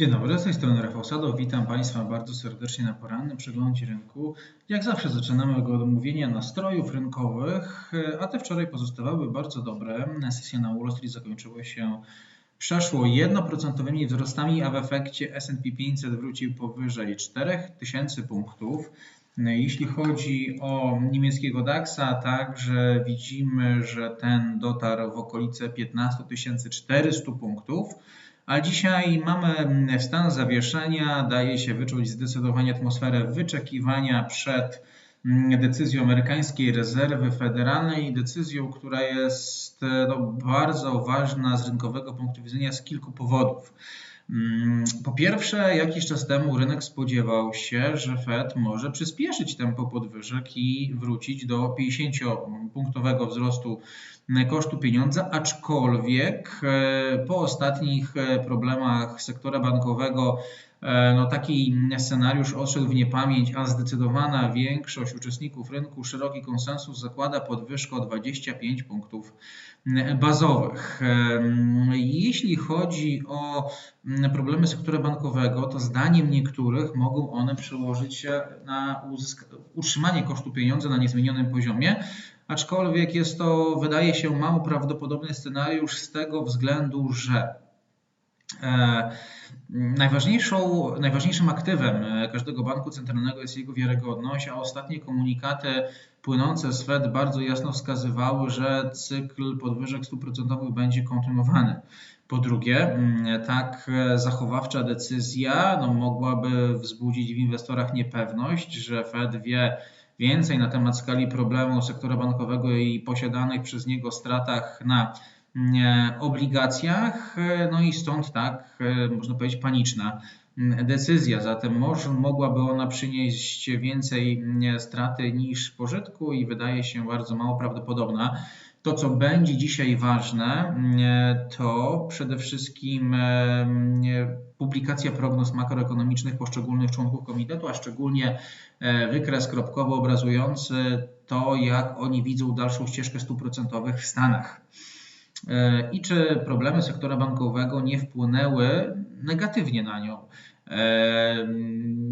Dzień dobry, z tej strony Rafał Sadow. Witam Państwa bardzo serdecznie na porannym przeglądzie rynku. Jak zawsze zaczynamy od omówienia nastrojów rynkowych, a te wczoraj pozostawały bardzo dobre. Sesja na Wall Street zakończyła się przeszło 1% wzrostami, a w efekcie S&P 500 wrócił powyżej 4000 punktów. Jeśli chodzi o niemieckiego DAX-a, także widzimy, że ten dotarł w okolice 15 400 punktów. A dzisiaj mamy stan zawieszenia, daje się wyczuć zdecydowanie atmosferę wyczekiwania przed mm, decyzją amerykańskiej rezerwy federalnej, decyzją, która jest no, bardzo ważna z rynkowego punktu widzenia z kilku powodów. Mm, po pierwsze, jakiś czas temu rynek spodziewał się, że Fed może przyspieszyć tempo podwyżek i wrócić do 50-punktowego wzrostu kosztu pieniądza, aczkolwiek e, po ostatnich e, problemach sektora bankowego no taki scenariusz odszedł w niepamięć, a zdecydowana większość uczestników rynku, szeroki konsensus zakłada podwyżkę o 25 punktów bazowych. Jeśli chodzi o problemy sektora bankowego, to zdaniem niektórych mogą one przełożyć się na utrzymanie kosztu pieniądza na niezmienionym poziomie, aczkolwiek jest to, wydaje się, mało prawdopodobny scenariusz z tego względu, że e, Najważniejszą, najważniejszym aktywem e, każdego banku centralnego jest jego wiarygodność, a ostatnie komunikaty płynące z Fed bardzo jasno wskazywały, że cykl podwyżek stóp procentowych będzie kontynuowany. Po drugie, mm, tak zachowawcza decyzja no, mogłaby wzbudzić w inwestorach niepewność, że Fed wie, więcej na temat skali problemu sektora bankowego i posiadanych przez niego stratach na obligacjach, no i stąd tak, można powiedzieć, paniczna decyzja. Zatem może, mogłaby ona przynieść więcej straty niż pożytku i wydaje się bardzo mało prawdopodobna. To, co będzie dzisiaj ważne, to przede wszystkim publikacja prognoz makroekonomicznych poszczególnych członków komitetu, a szczególnie e, wykres kropkowo obrazujący to, jak oni widzą dalszą ścieżkę stóp procentowych w Stanach. E, I czy problemy sektora bankowego nie wpłynęły negatywnie na nią. E,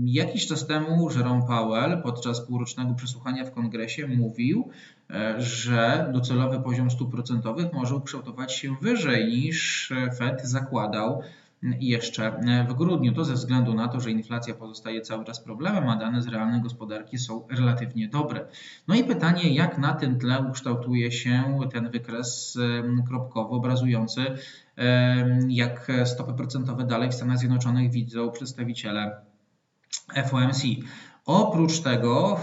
jakiś czas temu Jerome Powell podczas półrocznego przesłuchania w kongresie mówił, że docelowy poziom stóp procentowych może ukształtować się wyżej niż Fed zakładał jeszcze w grudniu. To ze względu na to, że inflacja pozostaje cały czas problemem, a dane z realnej gospodarki są relatywnie dobre. No i pytanie, jak na tym tle ukształtuje się ten wykres kropkowo obrazujący, jak stopy procentowe dalej w Stanach Zjednoczonych widzą przedstawiciele FOMC. Oprócz tego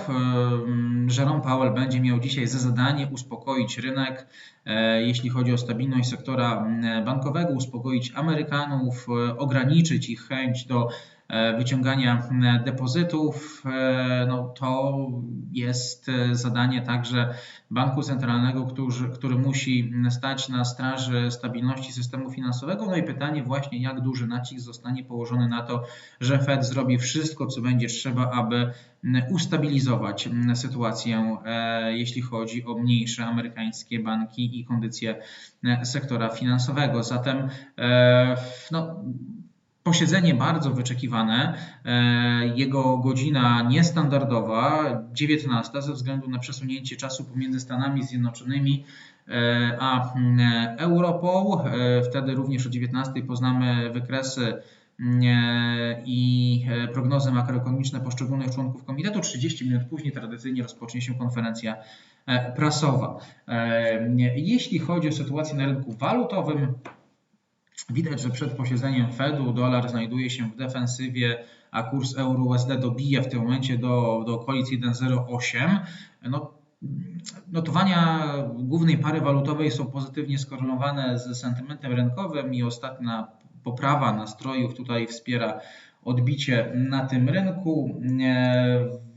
Jerome Powell będzie miał dzisiaj za zadanie uspokoić rynek, e, jeśli chodzi o stabilność sektora bankowego, uspokoić Amerykanów, e, ograniczyć ich chęć do wyciągania depozytów, e, no to jest e, zadanie także banku centralnego, który, który musi stać na straży stabilności systemu finansowego. No i pytanie właśnie, jak duży nacisk zostanie położony na to, że Fed zrobi wszystko, co będzie trzeba, aby ustabilizować sytuację, jeśli chodzi o mniejsze amerykańskie banki i kondycję sektora finansowego. Zatem no, Posiedzenie bardzo wyczekiwane, e, jego godzina niestandardowa, 19, ze względu na przesunięcie czasu pomiędzy Stanami Zjednoczonymi e, a Europą. E, wtedy również o 19 poznamy wykresy i prognozy makroekonomiczne poszczególnych członków komitetu. 30 minut później tradycyjnie rozpocznie się konferencja prasowa. Jeśli chodzi o sytuację na rynku walutowym, Widać, że przed posiedzeniem Fedu dolar znajduje się w defensywie, a kurs euro-USD dobija w tym momencie do, do okolic 1,08. No, notowania głównej pary walutowej są pozytywnie skorelowane z sentymentem rynkowym i ostatnia poprawa nastrojów tutaj wspiera odbicie na tym rynku.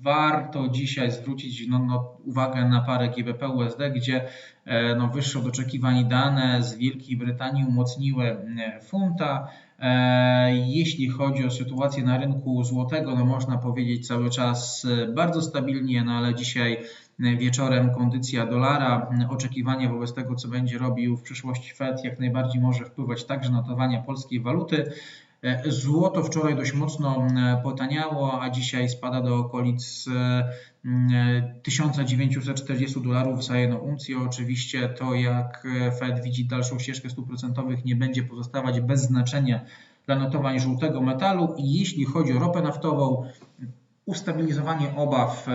Warto dzisiaj zwrócić no, no, uwagę na parę GBP-USD, gdzie e, no, wyższe od oczekiwań dane z Wielkiej Brytanii umocniły funta. E, jeśli chodzi o sytuację na rynku złotego, no można powiedzieć cały czas e, bardzo stabilnie, no ale dzisiaj wieczorem kondycja dolara, oczekiwania wobec tego, co będzie robił w przyszłości Fed, jak najbardziej może wpływać także na notowania polskiej waluty. E, Złoto wczoraj dość mocno e, potaniało, a dzisiaj spada do okolic e, mm, 1940 dolarów za jedną uncję. Oczywiście to, jak Fed widzi dalszą ścieżkę stóp procentowych, nie będzie pozostawać bez znaczenia dla notowań żółtego metalu. I jeśli chodzi o ropę naftową, ustabilizowanie obaw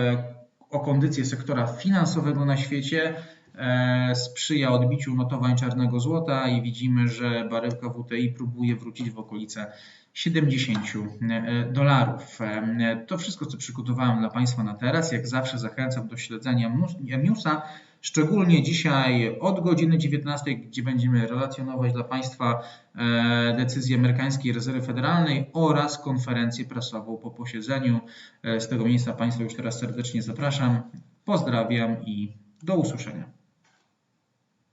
o kondycję sektora finansowego na świecie E, sprzyja odbiciu notowań czarnego złota i widzimy, że baryłka WTI próbuje wrócić w okolice 70 e, dolarów. E, to wszystko, co przygotowałem dla Państwa na teraz. Jak zawsze zachęcam do śledzenia newsa, szczególnie dzisiaj od godziny 19, gdzie będziemy relacjonować dla Państwa decyzję amerykańskiej rezerwy federalnej oraz konferencję prasową po posiedzeniu. Z tego miejsca Państwa już teraz serdecznie zapraszam. Pozdrawiam i do usłyszenia.